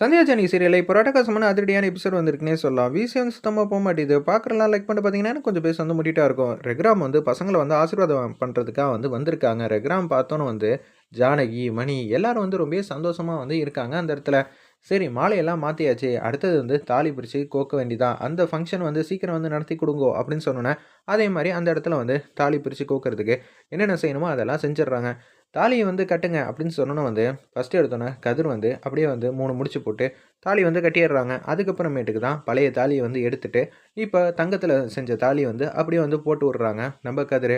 Sandhya Johnny சீரியலில் இப்போ ரட்டகாசமான அதிரடியான எபிசோட் வந்திருக்குனே சொல்லலாம். விசியம் சுத்தமாக போக மாட்டேது. பார்க்குறலாம் லைக் பண்ணி பார்த்தீங்கன்னா கொஞ்சம் பேச வந்து முட்டிட்டா இருக்கும். ரெக்ராம் வந்து பசங்களை வந்து ஆசீர்வாதம் பண்ணுறதுக்காக வந்து வந்திருக்காங்க. ரெக்ராம் பார்த்தோன்னு வந்து ஜானகி மணி எல்லாரும் வந்து ரொம்ப சந்தோஷமாக வந்து இருக்காங்க அந்த இடத்துல. சரி மாலையெல்லாம் மாற்றியாச்சு அடுத்தது வந்து தாலி பிரித்து கோக்க வேண்டிதான். அந்த ஃபங்க்ஷன் வந்து சீக்கிரம் வந்து நடத்தி கொடுங்கோ அப்படின்னு சொன்னோன்னே அதே மாதிரி அந்த இடத்துல வந்து தாலி பிரித்து கோக்கிறதுக்கு என்னென்ன செய்யணுமோ அதெல்லாம் செஞ்சிடுறாங்க. தாலியை வந்து கட்டுங்க அப்படின்னு சொன்னோன்னே வந்து ஃபஸ்ட்டு எடுத்தோன்னே கதிர் வந்து அப்படியே வந்து மூணு முடிச்சு போட்டு தாலி வந்து கட்டிடுறாங்க. அதுக்கப்புறமேட்டுக்கு தான் பழைய தாலியை வந்து எடுத்துகிட்டு இப்போ தங்கத்தில் செஞ்ச தாலி வந்து அப்படியே வந்து போட்டு விட்றாங்க. நம்ம கதிர்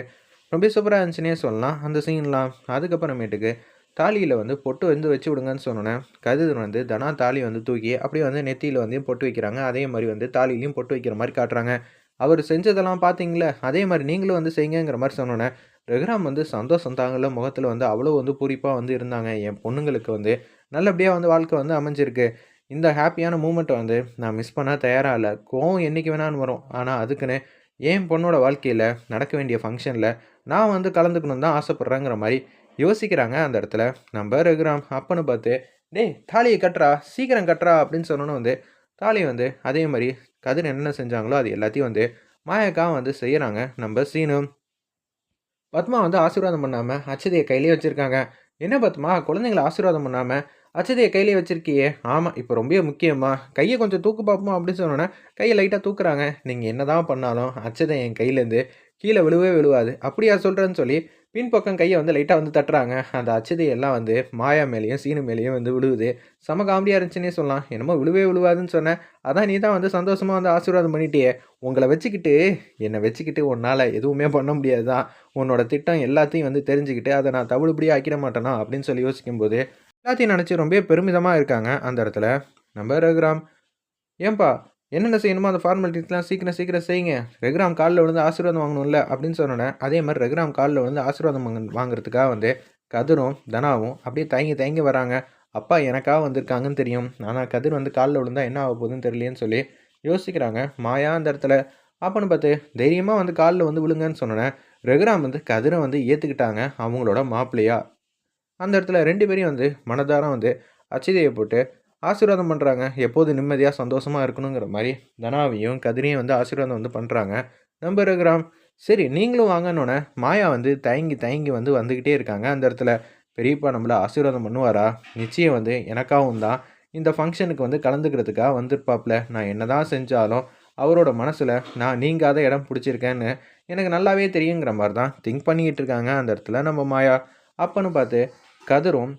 ரொம்ப சூப்பராக இருந்துச்சுன்னே சொல்லலாம். அந்த சீன்லாம் அதுக்கப்புறமேட்டுக்கு தாலியில் வந்து பொட்டு வந்து வச்சு விடுங்கன்னு சொன்னோன்னே கதிர் வந்து தனா தாலி வந்து தூக்கி அப்படியே வந்து நெத்தியில் வந்து பொட்டு வைக்கிறாங்க. அதே மாதிரி வந்து தாலிலையும் பொட்டு வைக்கிற மாதிரி காட்டுறாங்க. அவர் செஞ்சதெல்லாம் பார்த்தீங்களே அதே மாதிரி நீங்களும் வந்து செய்யுங்கிற மாதிரி சொன்னோன்னே ரகுராம் வந்து சந்தோஷம் தாங்கள முகத்தில் வந்து அவ்வளோ வந்து பூரிப்பாக வந்து இருந்தாங்க. என் பொண்ணுங்களுக்கு வந்து நல்லபடியாக வந்து வாழ்க்கை வந்து அமைஞ்சிருக்கு. இந்த ஹாப்பியான மூமெண்ட்டை வந்து நான் மிஸ் பண்ண தயாராக இல்லை. கோவம் என்றைக்கு வேணான்னு வரும். ஆனால் அதுக்குன்னு என் பொண்ணோட வாழ்க்கையில் நடக்க வேண்டிய ஃபங்க்ஷனில் நான் வந்து கலந்துக்கணும் தான் ஆசைப்பட்றேங்கிற மாதிரி யோசிக்கிறாங்க அந்த இடத்துல. நம்ம ரகுராம் அப்பன்னு பார்த்து டேய் தாலியை கட்டுறா சீக்கிரம் கட்டுறா அப்படின்னு சொன்னோன்னு வந்து தாலி வந்து அதே மாதிரி கதிர் என்னென்ன செஞ்சாங்களோ அது எல்லாத்தையும் வந்து மாயக்கா வந்து செய்கிறாங்க நம்ம சீனு பத்மா வந்து ஆசீர்வாதம் பண்ணாமல் அச்சதையை கையிலே வச்சுருக்காங்க. என்ன பத்மா? குழந்தைங்கள ஆசீர்வாதம் பண்ணாமல் அச்சதையை கையிலே வச்சுருக்கியே. ஆமாம் இப்போ ரொம்ப முக்கியமாக கையை கொஞ்சம் தூக்கு பார்ப்போம் அப்படின்னு சொன்னோன்னே கையை லைட்டாக தூக்குறாங்க. நீங்கள் என்ன தான் பண்ணாலும் அச்சதை என் கையிலேருந்து கீழே விழுவே விழுவாது. அப்படியா சொல்கிறேன்னு சொல்லி பின்பக்கம் கையை வந்து லைட்டாக வந்து தட்டுறாங்க. அந்த அச்சதை எல்லாம் வந்து மாயா மேலேயும் சீனு மேலேயும் வந்து விழுவுது. செம காமெடியாக இருந்துச்சுன்னே சொல்லலாம். என்னமோ விழுவே விழுவாதுன்னு சொன்னேன். அதான் நீ தான் வந்து சந்தோஷமாக வந்து ஆசீர்வாதம் பண்ணிட்டியே. உங்களை வச்சுக்கிட்டு என்னை வச்சுக்கிட்டு உன்னால் எதுவுமே பண்ண முடியாது தான் உன்னோட திட்டம் எல்லாத்தையும் வந்து தெரிஞ்சுக்கிட்டு அதை நான் தவிடுபடியாக ஆக்கிட மாட்டேனா? அப்படின்னு சொல்லி யோசிக்கும்போது எல்லாத்தையும் நினச்சி ரொம்ப பெருமிதமாக இருக்காங்க அந்த இடத்துல. நம்ம ரகுராம் ஏன்பா என்னென்ன செய்யணுமோ அந்த ஃபார்மாலிட்டிஸ்லாம் சீக்கிரம் சீக்கிரம் செய்யுங்க. ரெகுராம் காலில் விழுந்து ஆசீர்வாதம் வாங்கணும்ல அப்படின்னு சொன்னோன்னே அதே மாதிரி ரெகுராம் காலில் விழுந்து ஆசீர்வாதம் வாங்க வாங்குறதுக்காக வந்து கதிரும் தனாவும் அப்படியே தயங்கி தயங்கி வராங்க. அப்பா எனக்காக வந்திருக்காங்கன்னு தெரியும். ஆனால் கதிர் வந்து காலில் விழுந்தா என்ன ஆக போகுதுன்னு தெரியலேன்னு சொல்லி யோசிக்கிறாங்க. மாயா அந்த இடத்துல அப்பன்னு பார்த்து தைரியமாக வந்து காலில் வந்து விழுங்கன்னு சொன்னோன்னே ரெகுராம் வந்து கதிரை வந்து ஏற்றுக்கிட்டாங்க அவங்களோட மாப்பிள்ளையா? அந்த இடத்துல ரெண்டு பேரையும் வந்து மனதாரம் வந்து அச்சிதையை போட்டு ஆசீர்வாதம் பண்ணுறாங்க எப்போது நிம்மதியாக சந்தோஷமாக இருக்கணுங்கிற மாதிரி தனாவையும் கதிரையும் வந்து ஆசீர்வாதம் வந்து பண்ணுறாங்க நம்பர் இருக்கிறாம் சரி நீங்களும் வாங்கன்னொன்னே மாயா வந்து தயங்கி தயங்கி வந்து வந்துக்கிட்டே இருக்காங்க. அந்த இடத்துல பெரியப்பா நம்மளை ஆசீர்வாதம் பண்ணுவாரா? நிச்சயம் வந்து எனக்காகவும் தான். இந்த ஃபங்க்ஷனுக்கு வந்து கலந்துக்கிறதுக்காக வந்திருப்பாப்ல. நான் என்ன தான் செஞ்சாலும் அவரோட மனசில் நான் நீங்காத இடம் பிடிச்சிருக்கேன்னு எனக்கு நல்லாவே தெரியுங்கிற மாதிரி தான் திங்க் பண்ணிக்கிட்டு இருக்காங்க அந்த இடத்துல நம்ம மாயா. அப்பன்னு பார்த்து கதிரும்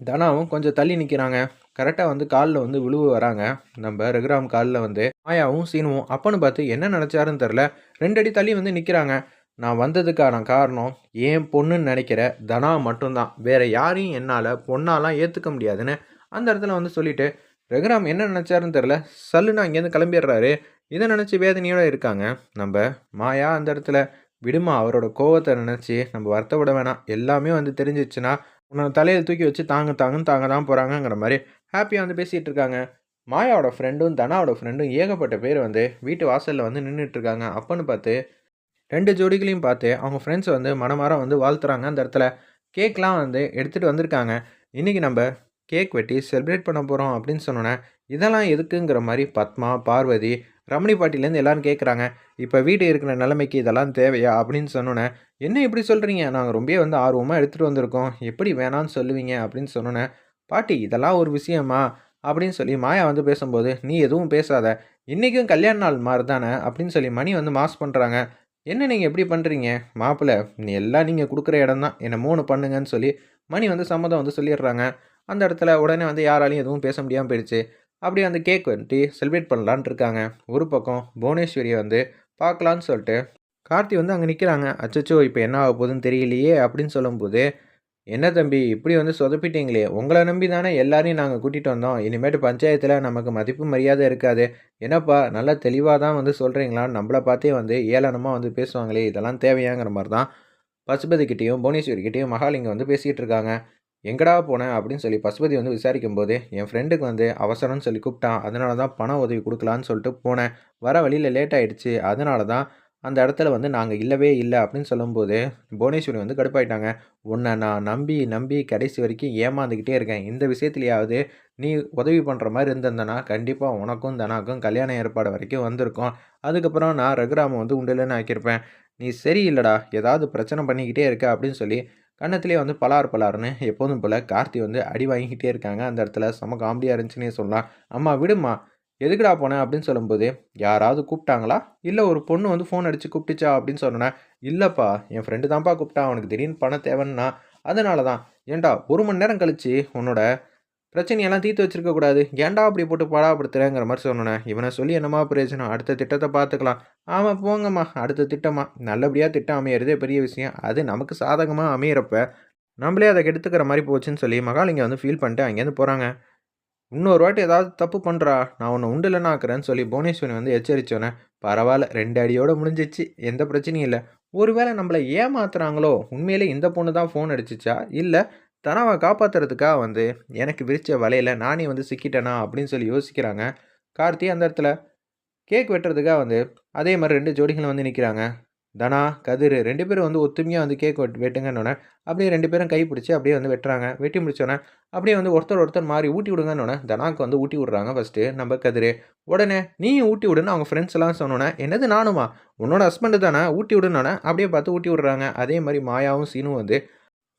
தனாவும் கொஞ்சம் தள்ளி நிற்கிறாங்க கரெக்டாக வந்து காலில் வந்து விழுவு வராங்க. நம்ம ரகுராம் காலில் வந்து மாயாவும் சீனுவும் அப்பன்னு பார்த்து என்ன நினச்சாருன்னு தெரில ரெண்டடி தள்ளி வந்து நிற்கிறாங்க நான் வந்ததுக்கான காரணம் ஏன் பொண்ணுன்னு நினைக்கிற தனா மட்டும்தான். வேறு யாரையும் என்னால் பொண்ணாலாம் ஏற்றுக்க முடியாதுன்னு அந்த இடத்துல வந்து சொல்லிட்டு ரகுராம் என்ன நினச்சாருன்னு தெரில சல்லுன்னு அங்கேருந்து கிளம்பிடுறாரு. இதை நினச்சி வேதனையோடு இருக்காங்க. நம்ம மாயா அந்த இடத்துல விடுமா அவரோட கோவத்தை நினச்சி நம்ம வருத்தப்பட வேணாம். எல்லாமே வந்து தெரிஞ்சிச்சுன்னா உன்னோட தலையில் தூக்கி வச்சு தாங்க தாங்கன்னு தாங்க தான் போகிறாங்கங்கிற மாதிரி ஹாப்பியாக வந்து பேசிகிட்டு இருக்காங்க. மாயாவோட ஃப்ரெண்டும் தனாவோட ஃப்ரெண்டும் ஏகப்பட்ட பேர் வந்து வீட்டு வாசலில் வந்து நின்றுட்டுருக்காங்க அப்போன்னு பார்த்து ரெண்டு ஜோடிகளையும் பார்த்து அவங்க ஃப்ரெண்ட்ஸ் வந்து மனமாரம் வந்து வாழ்த்துறாங்க. அந்த இடத்துல கேக்லாம் வந்து எடுத்துகிட்டு வந்திருக்காங்க. இன்றைக்கி நம்ம கேக் வெட்டி செலிப்ரேட் பண்ண போகிறோம் அப்படின்னு சொன்னோன்னே இதெல்லாம் எதுக்குங்கிற மாதிரி பத்மா பார்வதி ரமணி பாட்டிலேருந்து எல்லோரும் கேட்குறாங்க இப்போ வீடு இருக்கிற நிலைமைக்கு இதெல்லாம் தேவையா அப்படின்னு சொன்னோன்னே என்ன இப்படி சொல்கிறீங்க நாங்கள் ரொம்ப வந்து ஆர்வமாக எடுத்துகிட்டு வந்திருக்கோம். எப்படி வேணான்னு சொல்லுவீங்க? அப்படின்னு சொன்னோன்னே பாட்டி இதெல்லாம் ஒரு விஷயமா? அப்படின்னு சொல்லி மாயா வந்து பேசும்போது நீ எதுவும் பேசாத. இன்றைக்கும் கல்யாண நாள் மாதிரி தானே அப்படின்னு சொல்லி மணி வந்து மாஸ் பண்ணுறாங்க என்ன நீங்கள் எப்படி பண்ணுறீங்க மாப்பிள்ளை நீ எல்லாம் நீங்கள் கொடுக்குற இடம் தான். என்னை மூணு பண்ணுங்கன்னு சொல்லி மணி வந்து சம்மதம் வந்து சொல்லிடுறாங்க. அந்த இடத்துல உடனே வந்து யாராலையும் எதுவும் பேச முடியாமல் போயிடுச்சு. அப்படியே அந்த கேக் வந்துட்டு செலிப்ரேட் பண்ணலான்ட்டு இருக்காங்க. ஒரு பக்கம் புவனேஸ்வரியை வந்து பார்க்கலான்னு சொல்லிட்டு கார்த்தி வந்து அங்கே நிற்கிறாங்க அச்சச்சோ இப்போ என்ன ஆக போகுதுன்னு தெரியலையே அப்படின்னு சொல்லும்போது என்ன தம்பி இப்படி வந்து சொதப்பிட்டீங்களே? உங்களை நம்பி தானே எல்லாரையும் நாங்கள் கூட்டிகிட்டு வந்தோம். இனிமேட்டு பஞ்சாயத்தில் நமக்கு மதிப்பு மரியாதை இருக்காது. என்னப்பா நல்லா தெளிவாக தான் வந்து சொல்கிறீங்களா நம்மளை பார்த்தே வந்து ஏளனமாக வந்து பேசுவாங்களே இதெல்லாம் தேவையாங்கிற மாதிரி தான் பசுபதிக்கிட்டேயும் புவனேஸ்வரிக்கிட்டேயும் மகாலிங்கம் வந்து பேசிகிட்டு இருக்காங்க. எங்கடா போனேன் அப்படின்னு சொல்லி பசுபதி வந்து விசாரிக்கும் போது என் ஃப்ரெண்டுக்கு வந்து அவசரம்னு சொல்லி கூப்பிட்டான். அதனால தான் பண உதவி கொடுக்கலான்னு சொல்லிட்டு போனேன். வர வழியில் லேட் ஆகிடுச்சு அதனால தான் அந்த இடத்துல வந்து நாங்கள் இல்லவே இல்லை அப்படின்னு சொல்லும்போது புவனேஸ்வரி வந்து கடுப்பாயிட்டாங்க. உன்னை நான் நம்பி நம்பி கடைசி வரைக்கும் ஏமாந்துக்கிட்டே இருக்கேன். இந்த விஷயத்துலையாவது நீ உதவி பண்ணுற மாதிரி இருந்திருந்தனா கண்டிப்பாக உனக்கும் தனாக்கும் கல்யாண ஏற்பாடு வரைக்கும் வந்திருக்கும். அதுக்கப்புறம் நான் ரகுராம வந்து உண்டுலன்னு ஆக்கியிருப்பேன். நீ சரியில்லடா. ஏதாவது பிரச்சனை பண்ணிக்கிட்டே இருக்க அப்படின்னு சொல்லி கன்னத்திலே வந்து பலார் பலார்னு எப்போதும் போல் கார்த்தி வந்து அடி வாங்கிக்கிட்டே இருக்காங்க. அந்த இடத்துல செம காமெடியாக இருந்துச்சுன்னே சொல்லலாம். அம்மா விடுமா எதுக்குடா போனேன் அப்படின்னு சொல்லும்போது யாராவது கூப்பிட்டாங்களா? இல்லை ஒரு பொண்ணு வந்து ஃபோன் அடித்து கூப்பிட்டுச்சா? அப்படின்னு சொன்னேன் இல்லைப்பா என் ஃப்ரெண்டு தான்ப்பா கூப்பிட்டா அவனுக்கு திடீர்னு பணம் தேவைன்னா. அதனால தான் ஏன்டா ஒரு மணி நேரம் கழித்து உன்னோட பிரச்சனையெல்லாம் தீர்த்து வச்சிருக்க கூடாது. ஏன்டா அப்படி போட்டு பாடாப்படுத்துறேங்கிற மாதிரி சொன்னேன் இவனை சொல்லி என்னமா பிரயோஜனம்? அடுத்த திட்டத்தை பார்த்துக்கலாம். ஆமாம் போங்கம்மா அடுத்த திட்டமா? நல்லபடியாக திட்டம் அமையிறதே பெரிய விஷயம். அது நமக்கு சாதகமாக அமையிறப்ப நம்மளே அதை கெடுத்துக்கிற மாதிரி போச்சுன்னு சொல்லி மகாலிங்க வந்து ஃபீல் பண்ணிட்டு அங்கேருந்து போகிறாங்க இன்னொரு வாட்டி ஏதாவது தப்பு பண்ணுறா நான் உன்னை உண்டுலன்னு ஆக்குறேன்னு சொல்லி புவனேஸ்வரி வந்து எச்சரித்தோன்னே பரவாயில்ல ரெண்டு அடியோடு முடிஞ்சிச்சு. எந்த பிரச்சனையும் இல்லை. ஒருவேளை நம்மளை ஏமாத்துறாங்களோ? உண்மையிலே இந்த பொண்ணு தான் ஃபோன் அடிச்சிச்சா? இல்லை தனவை காப்பாற்றுறதுக்காக வந்து எனக்கு விரித்த வலையில் நானே வந்து சிக்கிட்டேனா? அப்படின்னு சொல்லி யோசிக்கிறாங்க. கார்த்தி அந்த இடத்துல கேக் வெட்டுறதுக்காக வந்து அதே மாதிரி ரெண்டு ஜோடிகளும் வந்து நிற்கிறாங்க தனா கதிர் ரெண்டு பேரும் வந்து ஒத்துமையாக வந்து கேக் வெட் வெட்டுங்கன்னொன்னே அப்படியே ரெண்டு பேரும் கை பிடிச்சி அப்படியே வந்து வெட்டுறாங்க. வெட்டி முடிச்சோன்னே அப்படியே வந்து ஒருத்தர் ஒருத்தர் மாறி ஊட்டி விடுங்கன்னொன்னே தனாக்கு வந்து ஊட்டி விட்றாங்க ஃபஸ்ட்டு நம்ம கதிர். உடனே நீயும் ஊட்டி விடுன்னு அவங்க ஃப்ரெண்ட்ஸ் எல்லாம் சொன்னோன்னே என்னது நானுமா? உன்னோட ஹஸ்பண்டு தானே? ஊட்டி விடுனோன்னே அப்படியே பார்த்து ஊட்டி விட்றாங்க. அதே மாதிரி மாயாவும் சீனும் வந்து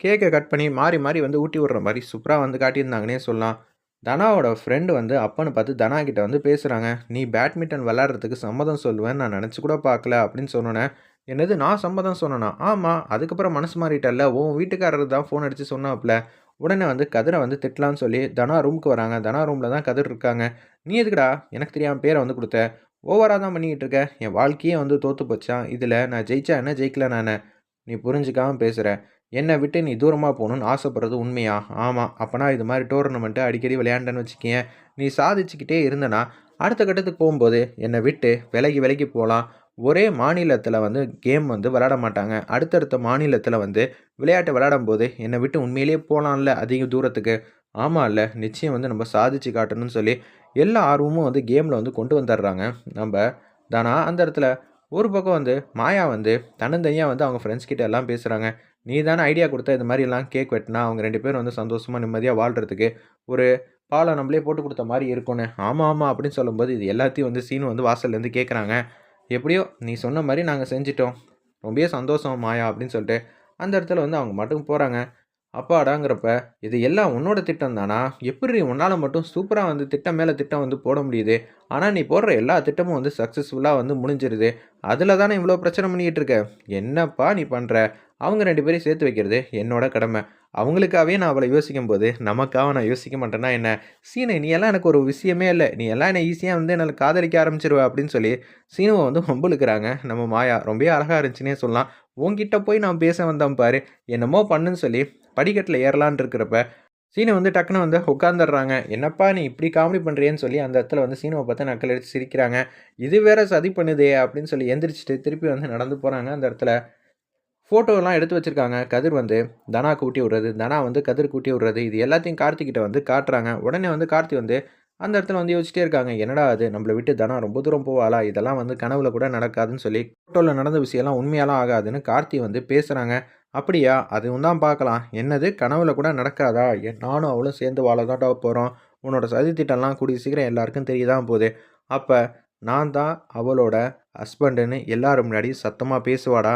கேக்கை கட் பண்ணி மாறி மாறி வந்து ஊட்டி விடுற மாதிரி சூப்பராக வந்து காட்டியிருந்தாங்கன்னே சொல்லலாம். தனாவோட ஃப்ரெண்டு வந்து அப்பன்னு பார்த்து தனா கிட்ட வந்து பேசுகிறாங்க நீ பேட்மிண்டன் விளாட்றதுக்கு சம்மதம் சொல்லுவேன்னு நான் நினச்சி கூட பார்க்கல அப்படின்னு சொன்னோன்னே என்னது நான் சம்மதம் சொன்னேன்னா ஆமாம் அதுக்கப்புறம் மனசு மாறிட்டல்ல. உன் வீட்டுக்காரர் தான் ஃபோன் அடித்து சொன்னாப்புல உடனே வந்து கதிரை வந்து திட்டலான்னு சொல்லி தனா ரூமுக்கு வராங்க. தனா ரூமில் தான் கதிர் இருக்காங்க. நீ எதுக்குடா? எனக்கு தெரியாமல் பேரை வந்து கொடுத்த. ஓவராக தான் பண்ணிக்கிட்டு இருக்க. என் வாழ்க்கையே வந்து தோற்று போச்சான் இதில் நான் ஜெயிச்சா என்ன ஜெயிக்கல நான்? நீ புரிஞ்சுக்காமல் பேசுகிற என்னை விட்டு நீ தூரமாக போகணுன்னு ஆசைப்படுறது உண்மையா? ஆமாம் அப்போனா இது மாதிரி டோர்னமெண்ட்டு அடிக்கடி விளையாண்டேன்னு வச்சுக்கேன் நீ சாதிச்சுக்கிட்டே இருந்தனா அடுத்த கட்டத்துக்கு போகும்போது என்னை விட்டு விலகி விலகி போகலாம் ஒரே மாநிலத்தில் வந்து கேம் வந்து விளையாட மாட்டாங்க. அடுத்தடுத்த மாநிலத்தில் வந்து விளையாட்டு விளையாடும் போது என்னை விட்டு உண்மையிலேயே போகலாம்ல அதிக தூரத்துக்கு. ஆமாம் இல்லை நிச்சயம் வந்து நம்ம சாதிச்சு காட்டணும்னு சொல்லி எல்லா ஆர்வமும் வந்து கேமில் வந்து கொண்டு வந்துடுறாங்க நம்ம தானா அந்த இடத்துல ஒரு பக்கம் வந்து மாயா வந்து தன்னந்தனியாக வந்து அவங்க ஃப்ரெண்ட்ஸ் கிட்ட எல்லாம் பேசுகிறாங்க நீ தானே ஐடியா கொடுத்த இந்த மாதிரிலாம் கேக் வெட்டினா அவங்க ரெண்டு பேரும் வந்து சந்தோஷமாக நிம்மதியாக வாழ்கிறதுக்கு ஒரு பாலை நம்மளே போட்டு கொடுத்த மாதிரி இருக்கும்னு. ஆமாம் ஆமாம் அப்படின்னு சொல்லும்போது இது எல்லாத்தையும் வந்து சீனு வந்து வாசல்லேருந்து கேட்குறாங்க எப்படியோ நீ சொன்ன மாதிரி நாங்கள் செஞ்சிட்டோம். ரொம்பவே சந்தோஷம் மாயா அப்படின்னு சொல்லிட்டு அந்த இடத்துல வந்து அவங்க மட்டும் போகிறாங்க அப்பாடாங்கிறப்ப இது எல்லாம் உன்னோட திட்டம் தானா? எப்படி உன்னால் மட்டும் சூப்பராக வந்து திட்டம் மேலே திட்டம் வந்து போட முடியுது? ஆனால் நீ போடுற எல்லா திட்டமும் வந்து சக்ஸஸ்ஃபுல்லாக வந்து முடிஞ்சிருது. அதில் தானே இவ்வளோ பிரச்சனை பண்ணிக்கிட்டு இருக்க? என்னப்பா நீ பண்ணுற அவங்க ரெண்டு பேரையும் சேர்த்து வைக்கிறது என்னோட கடமை. அவங்களுக்காகவே நான் அவளை யோசிக்கும் போது நமக்காக நான் யோசிக்க மாட்டேன்னா என்ன? சீனை நீ எல்லாம் எனக்கு ஒரு விஷயமே இல்லை. நீ எல்லாம் என்னை ஈஸியாக வந்து என்னால் காதலிக்க ஆரம்பிச்சிருவ அப்படின்னு சொல்லி சீனுவை வந்து வம்புழுக்கிறாங்க நம்ம மாயா ரொம்ப அழகாக இருந்துச்சுன்னே சொல்லலாம். உங்ககிட்ட போய் நான் பேச வந்தேன் பாரு. என்னமோ பண்ணுன்னு சொல்லி படிக்கட்டில் ஏறலான் இருக்கிறப்ப சீனை வந்து டக்குன்னு வந்து உட்காந்துடுறாங்க என்னப்பா நீ இப்படி காமெடி பண்ணுறியேன்னு சொல்லி அந்த இடத்துல வந்து சீனவை பார்த்து நக்கல் எடுத்து சிரிக்கிறாங்க. இது வேற சதி பண்ணுதே அப்படின்னு சொல்லி எந்திரிச்சிட்டு திருப்பி வந்து நடந்து போகிறாங்க அந்த இடத்துல. ஃபோட்டோலாம் எடுத்து வச்சுருக்காங்க. கதிர் வந்து தனா கூட்டி விட்றது தனா வந்து கதிர் கூட்டி விட்றது இது எல்லாத்தையும் கார்த்திகிட்ட வந்து காட்டுறாங்க. உடனே வந்து கார்த்தி வந்து அந்த இடத்துல வந்து யோசிச்சிட்டே இருக்காங்க. என்னடா அது நம்மளை விட்டு தனா ரொம்ப தூரம் போவாளா? இதெல்லாம் வந்து கனவுல கூட நடக்காதுன்னு சொல்லி ஃபோட்டோவில் நடந்த விஷயம்லாம் உண்மையாலாம் ஆகாதுன்னு கார்த்தி வந்து பேசுகிறாங்க அப்படியா? அதுவும் தான் பார்க்கலாம். என்னது? கனவுல கூட நடக்காதா? நானும் அவளும் சேர்ந்து வாழதாட்டா போகிறோம் உன்னோட சதி திட்டம்லாம் கூடிய சீக்கிரம் எல்லாருக்கும் தெரியதான் போகுது. அப்போ நான் தான் அவளோட ஹஸ்பண்டுன்னு எல்லாரும் முன்னாடி சத்தமாக பேசுவாடா?